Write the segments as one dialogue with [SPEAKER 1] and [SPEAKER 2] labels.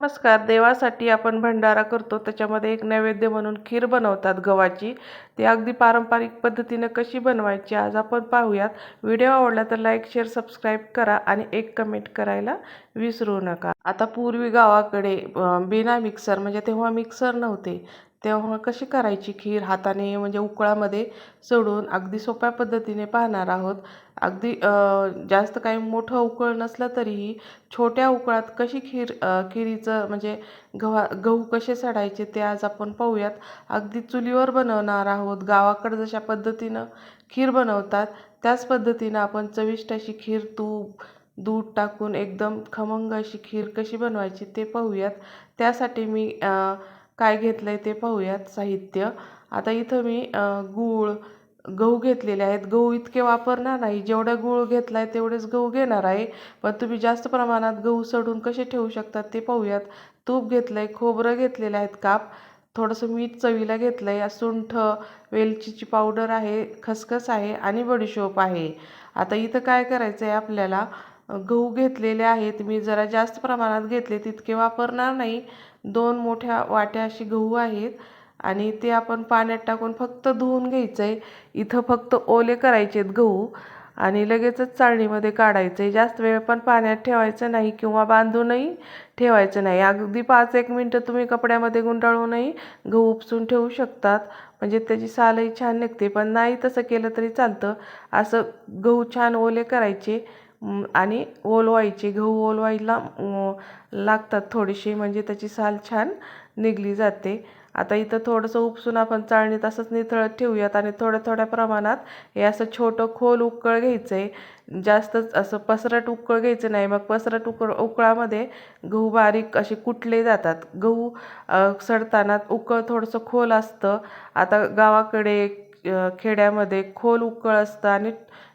[SPEAKER 1] नमस्कार. देवासाठी आपण भंडारा करतो. त्याच्यामध्ये एक नैवेद्य म्हणून खीर बनवतात गव्हाची. ती अगदी पारंपरिक पद्धतीनं कशी बनवायची आज आपण पाहूयात. व्हिडिओ आवडला तर लाईक शेअर सबस्क्राईब करा आणि एक कमेंट करायला विसरू नका. आता पूर्वी गावाकडे बिना मिक्सर म्हणजे तेव्हा मिक्सर नव्हते. तेव्हा कशी करायची खीर हाताने म्हणजे उकळामध्ये सोडून अगदी सोप्या पद्धतीने पाहणार आहोत. अगदी जास्त काही मोठं उकळ नसलं तरीही छोट्या उकळात कशी खीर खिरीचं म्हणजे गव्हा गहू कसे सडायचे ते आज आपण पाहूयात. अगदी चुलीवर बनवणार आहोत. गावाकडं जशा पद्धतीनं खीर बनवतात त्याच पद्धतीनं आपण चविष्ट अशी खीर तूप दूध टाकून एकदम खमंग अशी खीर कशी बनवायची ते पाहूयात. त्यासाठी मी काय घेतलं आहे ते पाहूयात साहित्य. आता इथं मी गूळ गहू घेतलेले आहेत. गहू इतके वापरणार नाही. जेवढा गूळ घेतला आहे तेवढेच गहू घेणार आहे. पण तुम्ही जास्त प्रमाणात गहू सडून कसे ठेवू शकतात ते पाहूयात. तूप घेतलं आहे खोबरं घेतलेलं आहेत काप. थोडंसं मीठ चवीला घेतलं आहे सुंठ वेलचीची पावडर आहे खसखस आहे आणि बडीशोप आहे. आता इथं काय करायचं आहे आपल्याला? गहू घेतलेले आहेत. मी जरा जास्त प्रमाणात घेतले तितके वापरणार नाही. दोन मोठ्या वाट्या अशी गहू आहेत आणि ते आपण पाण्यात टाकून फक्त धुवून घ्यायचं आहे इथं फक्त ओले करायचे आहेत गहू आणि लगेचच चाळणीमध्ये काढायचं आहे जास्त वेळ पण पाण्यात ठेवायचं नाही किंवा बांधूनही ठेवायचं नाही. अगदी पाच एक मिनटं तुम्ही कपड्यामध्ये गुंडाळूनही गहू उपसून ठेवू शकतात. म्हणजे त्याची सालही छान निघते. पण नाही तसं केलं तरी चालतं. असं गहू छान ओले करायचे. आणि ओलवायचे गहू ओलवायला लागतात थोडीशी म्हणजे त्याची साल छान निघली जाते. आता इथं थोडंसं उपसून आपण चाळणीत असंच निथळत ठेवूयात आणि थोड्या थोड्या प्रमाणात हे असं छोटं खोल उकळ घ्यायचं आहे जास्तच असं पसरट उकळ घ्यायचं नाही. मग पसरट उकळ उकळामध्ये गहू बारीक असे कुटले जातात. गहू सडताना उकळ थोडंसं खोल असतं. आता गावाकडे खेड्यामध्ये खोल उकळ असतं आणि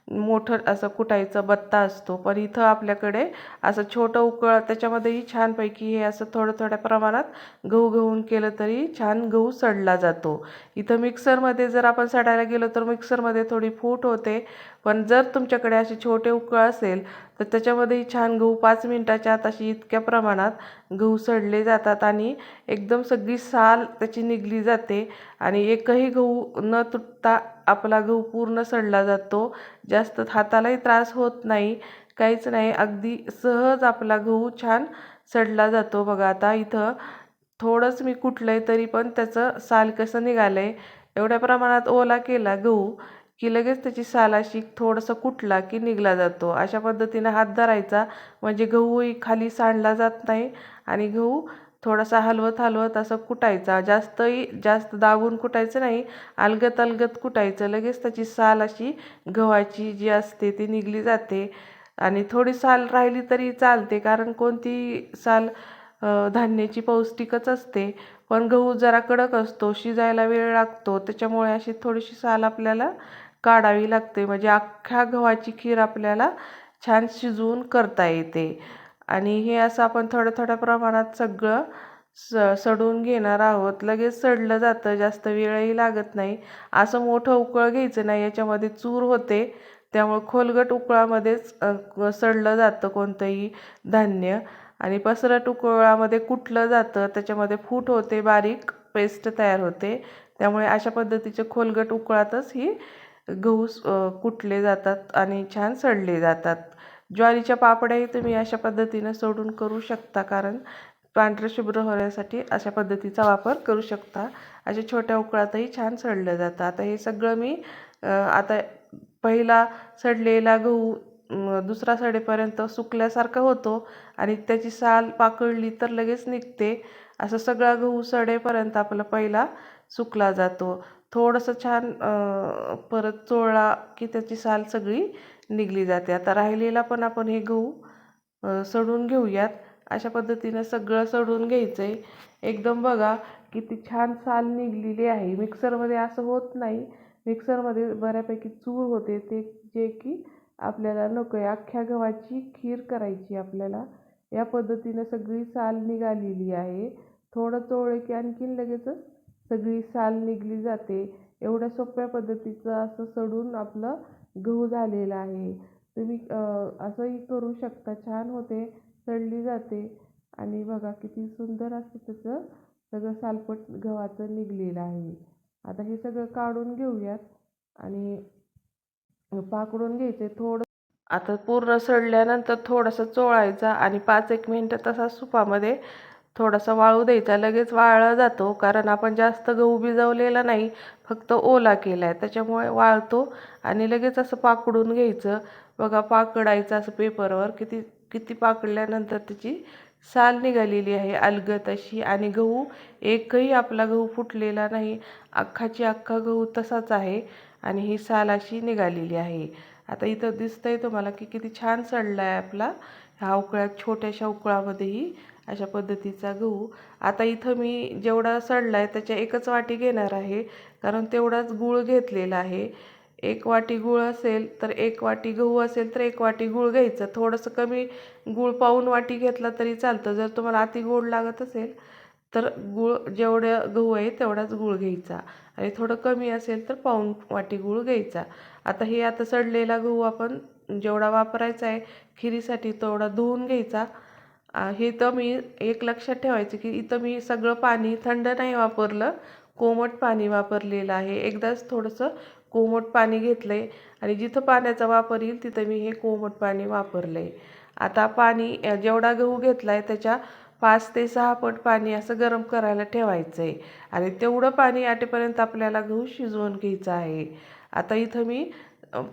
[SPEAKER 1] मोठं असं कुटायचं बत्ता असतो. पण इथं आपल्याकडे असं छोटं उकळ त्याच्यामध्येही छानपैकी हे असं थोडं थोड्या प्रमाणात गहू गहून केलं तरी छान गहू सडला जातो. इथं मिक्सरमध्ये जर आपण सडायला गेलो तर मिक्सरमध्ये थोडी फूट होते. पण जर तुमच्याकडे असे छोटे उकळ असेल तर त्याच्यामध्येही छान गहू पाच मिनटाच्या आत अशी इतक्या प्रमाणात गहू सडले जातात आणि एकदम सगळी साल त्याची निघली जाते. आणि एकही गहू न तुटता आपला गहू पूर्ण सडला जातो. जास्त हातालाही त्रास होत नाही. काहीच नाही. अगदी सहज आपला गहू छान सडला जातो. बघा आता इथं थोडंच मी कुटलं आहे तरी पण त्याचं साल कसं निघालं आहे एवढ्या प्रमाणात ओला केला गहू की लगेच त्याची साल अशी थोडंसं कुटला की निघला जातो. अशा पद्धतीनं हात धरायचा. म्हणजे गहूही खाली सांडला जात नाही आणि गहू थोडासा हलवत हलवत असं कुटायचा. जास्तही जास्त दाबून कुटायचं नाही. अलगत अलगत कुटायचं. लगेच त्याची साल अशी गव्हाची जी असते ती निघली जाते. आणि थोडी साल राहिली तरी चालते कारण कोणती साल धान्याची पौष्टिकच असते. पण गहू जरा कडक असतो शिजायला वेळ लागतो. त्याच्यामुळे अशी थोडीशी साल आपल्याला काढावी लागते. म्हणजे अख्ख्या गव्हाची खीर आपल्याला छान शिजवून करता येते. आणि हे असं आपण थोड्या थोड्या प्रमाणात सगळं स सडून घेणार आहोत. लगेच सडलं जातं जास्त वेळही लागत नाही. असं मोठं उकळ घ्यायचं नाही याच्यामध्ये चूर होते. त्यामुळे खोलगट उकळामध्येच सडलं जातं कोणतंही धान्य. आणि पसरट उकळामध्ये कुटलं जातं त्याच्यामध्ये फूट होते बारीक पेस्ट तयार होते. त्यामुळे अशा पद्धतीचे खोलगट उकळातच ही गहू कुटले जातात आणि छान सडले जातात. ज्वारीच्या पापड्याही तुम्ही अशा पद्धतीनं सोडून करू शकता कारण पांढरं शुभ्र होण्यासाठी अशा पद्धतीचा वापर करू शकता. अशा छोट्या उकळातही छान सडलं जातं. आता हे सगळं मी आता पहिला सडलेला गहू दुसरा सडेपर्यंत सुकल्यासारखा होतो आणि त्याची साल पाकळली तर लगेच निघते. असं सगळा गहू सडेपर्यंत आपला पहिला सुकला जातो. थोडंसं छान परत चोळला की त्याची साल सगळी निघली जाते. आता राहिलेला पण आपण हे गहू सडून घेऊयात. अशा पद्धतीनं सगळं सडून घ्यायचं आहे एकदम बघा किती छान साल निघलेली आहे. मिक्सरमध्ये असं होत नाही. मिक्सरमध्ये बऱ्यापैकी चूर होते. ते जे की आपल्याला नको आहे. अख्ख्या गव्हाची खीर करायची आपल्याला. या पद्धतीनं सगळी साल निघालेली आहे. थोडं चोळे की आणखीन लगेचच सगळी साल निघली जाते. एवढ्या सोप्या पद्धतीचं असं सडून आपलं गहू झालेला आहे. तुम्ही असंही करू शकता. छान होते सडली जाते. आणि बघा किती सुंदर असं त्याचं सगळं सालपट गव्हाचं निघलेलं आहे. आता हे सगळं काढून घेऊयात. आणि पाकडून घ्यायचे थोडं. आता पूर्ण सडल्यानंतर थोडंसं चोळायचा आणि पाच एक मिनटं तसा सुपामध्ये थोडासा वाळू द्यायचा लगेच वाळला जातो. कारण आपण जास्त गहू भिजवलेला नाही फक्त ओला केला आहे त्याच्यामुळे वाळतो आणि लगेच असं पाकडून घ्यायचं. बघा पाकडायचं असं पेपरवर. किती किती पाकडल्यानंतर त्याची साल निघालेली आहे. अलगत अशी आणि गहू एकही आपला गहू फुटलेला नाही. अख्खाची अख्खा गहू तसाच आहे आणि ही साल अशी निघालेली आहे. आता इथं दिसतंय तुम्हाला की किती छान सडला आहे आपला. ह्या उकळ्यात छोट्याशा उकळामध्येही अशा पद्धतीचा गहू. आता इथं मी जेवढा सडला आहे त्याच्या एकच वाटी घेणार आहे. कारण तेवढाच गूळ घेतलेला आहे. एक वाटी गूळ असेल तर एक वाटी गहू असेल तर एक वाटी गूळ घ्यायचं. थोडंसं कमी गूळ पाऊन वाटी घेतला तरी चालतं. जर तुम्हाला अति गोड लागत असेल तर गूळ जेवढं गहू आहे तेवढाच गूळ घ्यायचा. आणि थोडं कमी असेल तर पाऊन वाटी गूळ घ्यायचा. आता हे आता सडलेला गहू आपण जेवढा वापरायचा आहे खिरीसाठी तेवढा धुवून घ्यायचा. हे तर मी एक लक्षात ठेवायचं की इथं मी सगळं पाणी थंड नाही वापरलं कोमट पाणी वापरलेलं आहे. एकदाच थोडंसं कोमट पाणी घेतलं आहे आणि जिथं पाण्याचा वापर येईल तिथं मी हे कोमट पाणी वापरलं आहे आता पाणी जेवढा गहू घेतला आहे त्याच्या पाच ते सहा पट पाणी असं गरम करायला ठेवायचं आहे आणि तेवढं पाणी आटेपर्यंत आपल्याला गहू शिजवून घ्यायचा आहे. आता इथं मी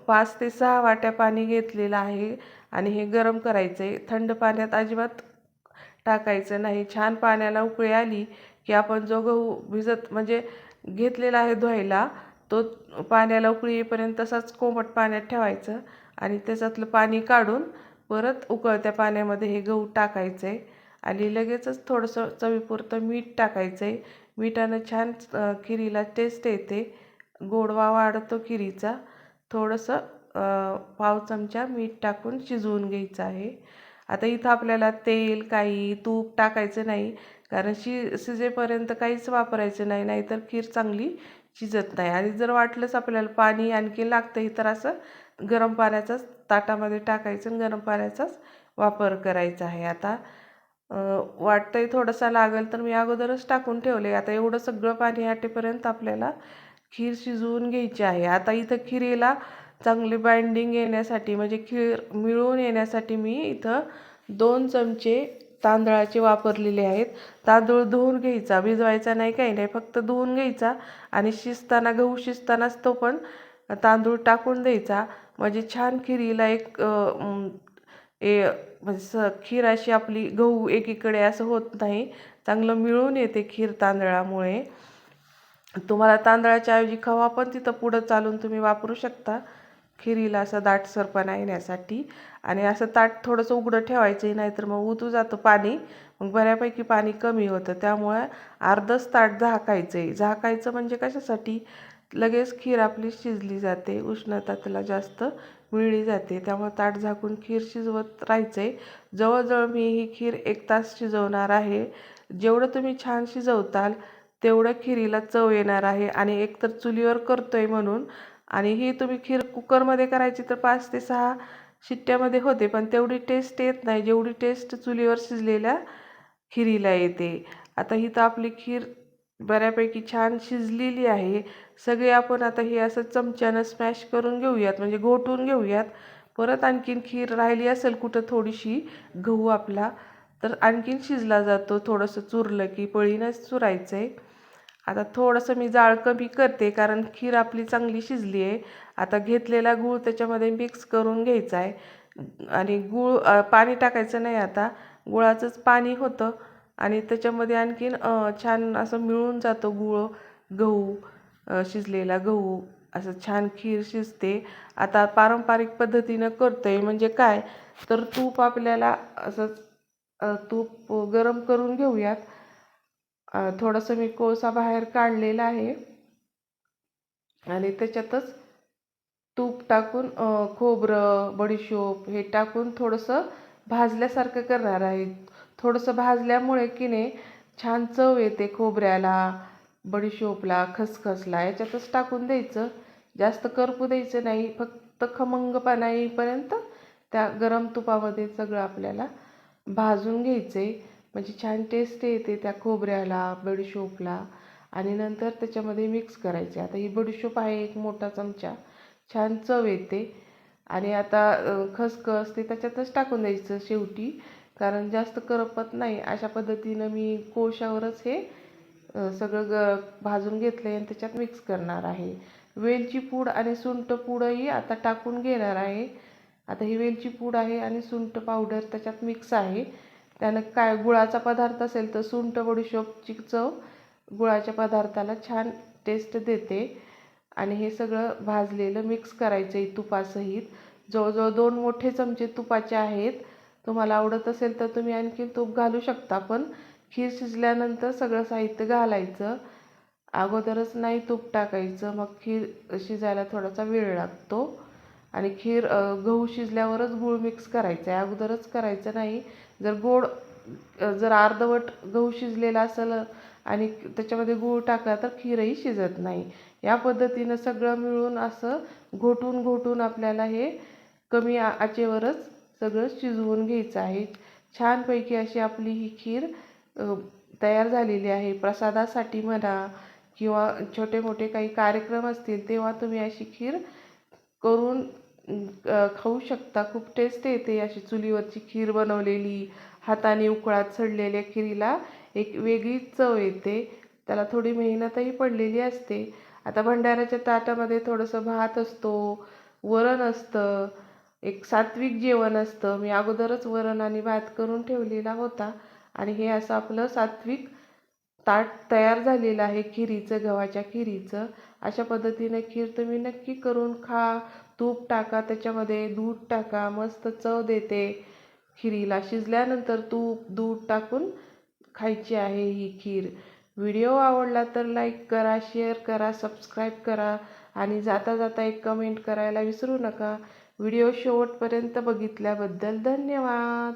[SPEAKER 1] पाच ते सहा वाट्या पाणी घेतलेलं आहे आणि हे गरम करायचं आहे थंड पाण्यात अजिबात टाकायचं नाही. छान पाण्याला उकळी आली की आपण जो गहू भिजत म्हणजे घेतलेला आहे धुवायला तो पाण्याला उकळी येईपर्यंत तसाच कोमट पाण्यात ठेवायचं आणि त्याच्यातलं पाणी काढून परत उकळत्या पाण्यामध्ये हे गहू टाकायचं आहे आणि लगेचच थोडंसं चवीपुरतं मीठ टाकायचं. आहे मिठानं छान खिरीला टेस्ट येते. गोडवा वाढतो खिरीचा. थोडंसं पाव चमचा मीठ टाकून शिजवून घ्यायचं आहे. आता इथं आपल्याला तेल काही तूप टाकायचं नाही. कारण शि शिजेपर्यंत काहीच वापरायचं नाही नाहीतर खीर चांगली शिजत नाही. आणि जर वाटलंच आपल्याला पाणी आणखी लागतंही तर असं गरम पाण्याचाच ताटामध्ये टाकायचं आणि गरम पाण्याचाच वापर करायचा आहे. आता वाटतंय थोडंसं लागेल तर मी अगोदरच टाकून ठेवले. आता एवढं सगळं पाणी आटेपर्यंत आपल्याला खीर शिजवून घ्यायची आहे. आता इथं खिरीला चांगली बाइंडिंग येण्यासाठी म्हणजे खीर मिळून येण्यासाठी मी इथं दोन चमचे तांदळाचे वापरलेले आहेत. तांदूळ धुवून घ्यायचा भिजवायचा नाही काही नाही फक्त धुवून घ्यायचा आणि शिजताना गहू शिजतानाच तो पण तांदूळ टाकून द्यायचा. म्हणजे छान खिरीला एक ए म्हणजे स खीर अशी आपली गहू एकीकडे असं होत नाही. चांगलं मिळून येते खीर तांदळामुळे. तुम्हाला तांदळाच्या ऐवजी खवा पण तिथं पुढं चालून तुम्ही वापरू शकता. खिरीला असं दाटसरपणा येण्यासाठी. आणि असं ताट थोडंसं उघडं ठेवायचं नाही तर मग उतू जातं पाणी. मग बऱ्यापैकी पाणी कमी होतं. त्यामुळे अर्धच ताट झाकायचं आहे झाकायचं म्हणजे कशासाठी? लगेच खीर आपली शिजली जाते. उष्णता त्याला जास्त मिळली जाते. त्यामुळे ताट झाकून खीर शिजवत राहायचं आहे जवळजवळ मी ही खीर एक तास शिजवणार आहे. जेवढं तुम्ही छान शिजवताल तेवढं खिरीला चव येणार आहे. आणि एकतर चुलीवर करतो आहे म्हणून आणि ही तुम्ही खीर कुकरमध्ये करायची तर पाच ते सहा शिट्ट्यामध्ये होते पण तेवढी टेस्ट येत नाही. जेवढी टेस्ट चुलीवर शिजलेल्या खिरीला येते. आता ही तर आपली खीर बऱ्यापैकी छान शिजलेली आहे. सगळे आपण आता हे असं चमच्यानं स्मॅश करून घेऊयात म्हणजे घोटून घेऊयात. परत आणखीन खीर राहिली असेल कुठं थोडीशी गहू आपला तर आणखीन शिजला जातो. थोडंसं चुरलं की पळीनंच चुरायचं आहे आता थोडंसं मी जाळ कमी करते कारण खीर आपली चांगली शिजली आहे. आता घेतलेला गूळ त्याच्यामध्ये मिक्स करून घ्यायचा आहे. आणि गूळ पाणी टाकायचं नाही आता. गुळाचंच पाणी होतं. आणि त्याच्यामध्ये आणखीन छान असं मिळून जातो गूळ गहू शिजलेला गहू. असं छान खीर शिजते. आता पारंपरिक पद्धतीनं करतो आहे म्हणजे काय? तर तूप आपल्याला असंच तूप गरम करून घेऊयात. थोडंसं मी कोळसा बाहेर काढलेला आहे. आणि त्याच्यातच तूप टाकून खोबरं बडीशोप हे टाकून थोडंसं भाजल्यासारखं करणार आहे. थोडंसं भाजल्यामुळे की नाही छान चव येते खोबऱ्याला बडीशोपला खसखसला. याच्यातच टाकून द्यायचं. जास्त करपू द्यायचं नाही. फक्त खमंगपणा येईपर्यंत त्या गरम तुपामध्ये सगळं आपल्याला भाजून घ्यायचं आहे म्हणजे छान टेस्ट येते त्या खोबऱ्याला बडीशोपला आणि नंतर त्याच्यामध्ये मिक्स करायचे. आता ही बडीशोप आहे एक मोठा चमचा. छान चव येते. आणि आता खसखस ते त्याच्यातच टाकून द्यायचं शेवटी. कारण जास्त करपत नाही. अशा पद्धतीनं मी कोळशावरच हे सगळं ग भाजून घेतलं आहे आणि त्याच्यात मिक्स करणार आहे. वेलची पूड आणि सुंठ पूडही आता टाकून घेणार आहे. आता ही वेलची पूड आहे आणि सुंठ पावडर त्याच्यात मिक्स आहे. त्यानं काय गुळाचा पदार्थ असेल तर सुंठ बडीशोपची चव गुळाच्या पदार्थाला छान टेस्ट देते. आणि हे सगळं भाजलेलं मिक्स करायचं आहे तुपासहित. जवळजवळ दोन मोठे चमचे तुपाचे आहेत. तुम्हाला आवडत असेल तर तुम्ही आणखी तूप घालू शकता पण खीर शिजल्यानंतर सगळं साहित्य घालायचं. अगोदरच नाही तूप टाकायचं मग खीर शिजायला थोडासा वेळ लागतो. आणि खीर गहू शिजल्यावरच गूळ मिक्स करायचं आहे. अगोदरच करायचं नाही. जर गोड जर अर्धवट गहू शिजलेला असेल आणि त्याच्यामध्ये गूळ टाकला तर खीरही शिजत नाही. या पद्धतीनं सगळं मिळून असं घोटून घोटून आपल्याला हे कमी आचेवरच सगळं शिजवून घ्यायचं आहे. छानपैकी अशी आपली ही खीर तयार झालेली आहे. प्रसादासाठी म्हणा किंवा छोटे मोठे काही कार्यक्रम असतील तेव्हा तुम्ही अशी खीर करून खाऊ शकता. खूप टेस्ट येते अशी चुलीवरची खीर बनवलेली हाताने उकळात सडलेल्या खिरीला एक वेगळीच चव येते. त्याला थोडी मेहनतही पडलेली असते. आता भंडाऱ्याच्या ताटामध्ये थोडंसं भात असतो वरण असतं एक सात्विक जेवण असतं. मी अगोदरच वरण आणि भात करून ठेवलेला होता आणि हे असं आपलं सात्विक ताट तयार झालेलं आहे खिरीचं गव्हाच्या खिरीचं. अशा पद्धतीने खीर तुम्ही नक्की करून खा. तूप टाका त्याच्यामध्ये दूध टाका मस्त चव देते खिरीला. शिजल्यानंतर तूप दूध टाकून खायची आहे ही खीर. व्हिडिओ आवडला तर लाईक करा शेअर करा सबस्क्राईब करा आणि जाता जाता एक कमेंट करायला विसरू नका. व्हिडिओ शेवटपर्यंत बघितल्याबद्दल धन्यवाद.